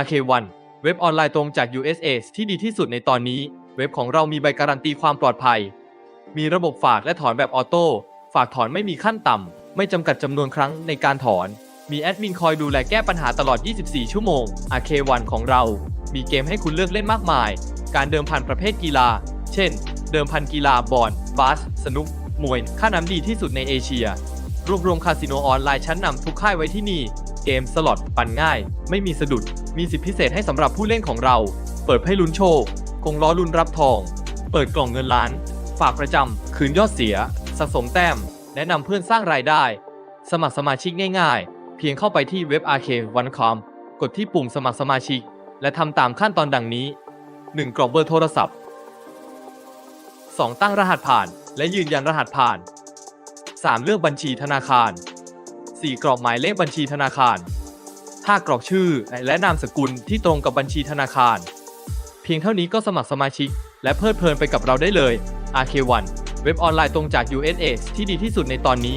RK1 เว็บออนไลน์ตรงจาก USA ที่ดีที่สุดในตอนนี้ เว็บของเรามีใบการันตีความปลอดภัย มีระบบฝากและถอนแบบออโต้ ฝากถอนไม่มีขั้นต่ำ ไม่จำกัดจำนวนครั้งในการถอน มีแอดมินคอยดูแลแก้ปัญหาตลอด 24 ชั่วโมง RK1 ของเรา มีเกมให้คุณเลือกเล่นมากมาย การเดิมพันประเภทกีฬา เช่น เดิมพันกีฬาบอลบาส สนุก มวย ค่าน้ำดีที่สุดในเอเชีย รวบรวมคาสิโนออนไลน์ชั้นนำทุกค่ายไว้ที่นี่ เกมสล็อตปั่นง่าย ไม่มีสะดุด มีสิทธิพิเศษให้สำหรับผู้เล่นของเรา เปิดให้ลุ้นโชคคงล้อลุ้นรับทอง เปิดกล่องเงินล้าน ฝากประจำ คืนยอดเสีย สะสมแต้ม แนะนำเพื่อนสร้างรายได้ สมัครสมาชิกง่ายๆ เพียงเข้าไปที่เว็บ RK1com กดที่ปุ่มสมัครสมาชิก และทำตามขั้นตอนดังนี้ 1. กรอกเบอร์โทรศัพท์ 2. ตั้งรหัสผ่าน และยืนยันรหัสผ่าน 3. เลือกบัญชีธนาคาร 4. กรอกหมายเลขบัญชีธนาคาร 5. กรอกชื่อและนามสกุลที่ตรงกับบัญชีธนาคาร เพียงเท่านี้ก็สมัครสมาชิก และเพลิดเพลินไปกับเราได้เลย RK1 เว็บออนไลน์ตรงจาก USA ที่ดีที่สุดในตอนนี้